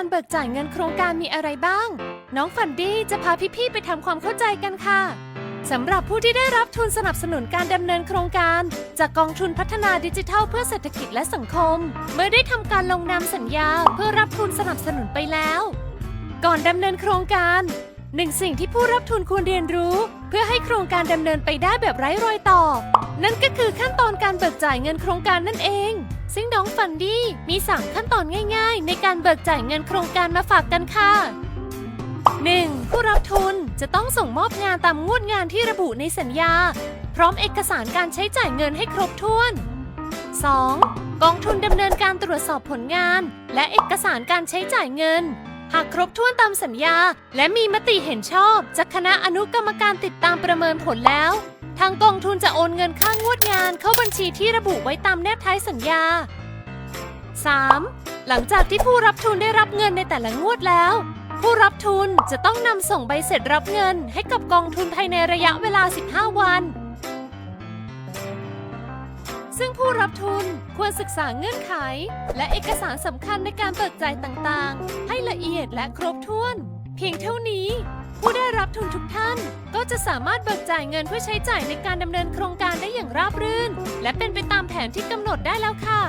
การเบิกจ่ายเงินโครงการมีอะไรบ้าง น้องฝันดี้จะพาพี่ๆไปทำความเข้าใจกันค่ะสำหรับผู้ที่ได้รับทุนสนับสนุนการดำเนินโครงการ จากกองทุนพัฒนาดิจิทัลเพื่อเศรษฐกิจและสังคม เมื่อได้ทำการลงนามสัญญาเพื่อรับทุนสนับสนุนไปแล้ว ก่อนดำเนินโครงการหนึ่งสิ่งที่ผู้รับทุนควรเรียนรู้ เพื่อให้โครงการดำเนินไปได้แบบไร้รอยต่อ นั่นก็คือขั้นตอนการเบิกจ่ายเงินโครงการนั่นเอง ซึ่งน้องฟันดี้มี3ขั้นตอนง่าย ๆ ในการเบิกจ่ายเงินโครงการมาฝากกันค่ะ 1. ผู้รับทุนจะต้องส่งมอบงานตามงวดงานที่ระบุในสัญญา พร้อมเอกสารการใช้จ่ายเงินให้ครบถ้วน 2. กองทุนดำเนินการตรวจสอบผลงาน และเอกสารการใช้จ่ายเงิน หากครบถ้วนตามสัญญา และมีมติเห็นชอบจากคณะอนุกรรมการติดตามประเมินผลแล้ว ทางกองทุนจะโอนเงินค่างวดงานเข้าบัญชีที่ระบุไว้ตามแนบท้ายสัญญา 3. หลังจากที่ผู้รับทุนได้รับเงินในแต่ละงวดแล้ว ผู้รับทุนจะต้องนำส่งใบเสร็จรับเงินให้กับกองทุนภายในระยะเวลา 15 วัน ซึ่งผู้รับทุนควรศึกษาเงื่อนไข และเอกสารสำคัญในการเบิกจ่ายต่างๆ ให้ละเอียดและครบถ้วน เพียงเท่านี้ ผู้ได้รับทุนทุกท่าน ก็จะสามารถเบิกจ่ายเงินเพื่อใช้จ่ายในการดำเนินโครงการได้อย่างราบรื่น และเป็นไปตามแผนที่กำหนดได้แล้วค่ะ